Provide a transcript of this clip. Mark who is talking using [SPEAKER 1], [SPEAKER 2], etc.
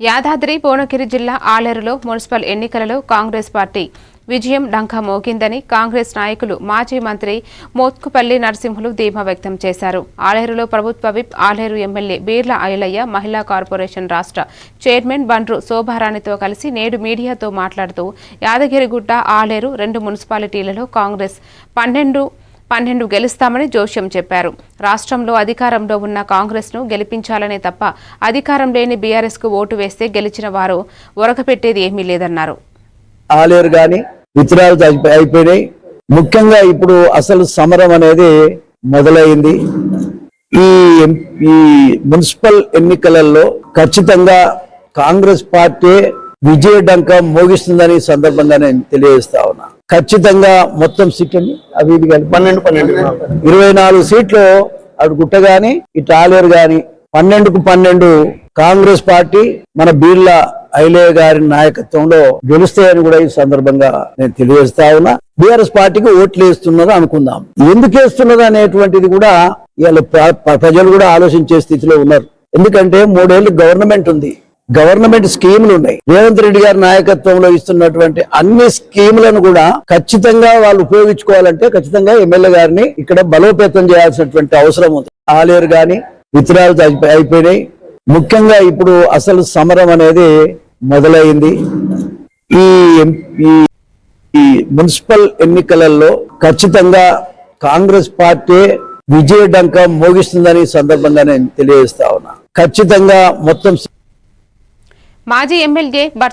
[SPEAKER 1] యాదాద్రి భువనగిరి జిల్లా ఆలేరులో మున్సిపల్ ఎన్నికలలో కాంగ్రెస్ పార్టీ విజయం డంకా మోగిందని కాంగ్రెస్ నాయకులు మాజీ మంత్రి మోత్కుపల్లి నరసింహులు ధీమా వ్యక్తం చేశారు. ఆలేరులో ప్రభుత్వ విప్ ఆలేరు ఎమ్మెల్యే బీర్ల అయలయ్య మహిళా కార్పొరేషన్ రాష్ట్ర చైర్మన్ బండ్రు శోభారాణితో కలిసి నేడు మీడియాతో మాట్లాడుతూ యాదగిరిగుట్ట ఆలేరు రెండు మున్సిపాలిటీలలో కాంగ్రెస్ పన్నెండు పన్నెండు గెలుస్తామని జోష్యం చెప్పారు. రాష్ట్రంలో అధికారంలో ఉన్న కాంగ్రెస్ను గెలిపించాలనే తప్ప అధికారం లేని బీఆర్ఎస్కు ఓటు వేస్తే గెలిచిన వారు ఉరకపెట్టేది ఏమీ లేదన్నారు.
[SPEAKER 2] ఆలేరు గాని విత్తనాలు అయిపోయినాయి. ముఖ్యంగా ఇప్పుడు అసలు సమరం అనేది మొదలైంది. ఈ ఈ మున్సిపల్ ఎన్నికలలో ఖచ్చితంగా కాంగ్రెస్ పార్టీ విజయ డంక మోగిస్తుందని సందర్భంగా నేను తెలియజేస్తా ఉన్నా. ఖచ్చితంగా మొత్తం సీట్లు అవి ఇది కలిపి పన్నెండు పన్నెండు. ఇరవై నాలుగు సీట్లు అటు గుట్ట గాని ఇటు ఆలేరు గాని పన్నెండుకు పన్నెండు కాంగ్రెస్ పార్టీ మన బీర్ల ఐలే గారి నాయకత్వంలో గెలుస్తాయని కూడా ఈ సందర్భంగా నేను తెలియజేస్తా ఉన్నా. బీఆర్ఎస్ పార్టీకి ఓట్లు వేస్తున్నది అనుకుందాం. ఎందుకు వేస్తున్నది అనేటువంటిది కూడా ఇవాళ ప్రజలు కూడా ఆలోచించే స్థితిలో ఉన్నారు. ఎందుకంటే మూడేళ్ళు గవర్నమెంట్ ఉంది. గవర్నమెంట్ స్కీములు ఉన్నాయి. రేవంత్ రెడ్డి గారి నాయకత్వంలో ఇస్తున్నటువంటి అన్ని స్కీములను కూడా ఖచ్చితంగా వాళ్ళు ఉపయోగించుకోవాలంటే ఖచ్చితంగా ఎమ్మెల్యే గారిని ఇక్కడ బలోపేతం చేయాల్సినటువంటి అవసరం ఉంది. ఆలేరు గాని విత్తనాలు అయిపోయినాయి. ముఖ్యంగా ఇప్పుడు అసలు సమరం అనేది మొదలైంది. ఈ ఎం- ఈ ఈ మున్సిపల్ ఎన్నికలలో ఖచ్చితంగా కాంగ్రెస్ పార్టీ విజయ డంక మోగిస్తుందని సందర్భంగా నేను తెలియజేస్తా ఉన్నా. ఖచ్చితంగా మొత్తం
[SPEAKER 1] మాజీ ఎమ్మెల్యే భర్త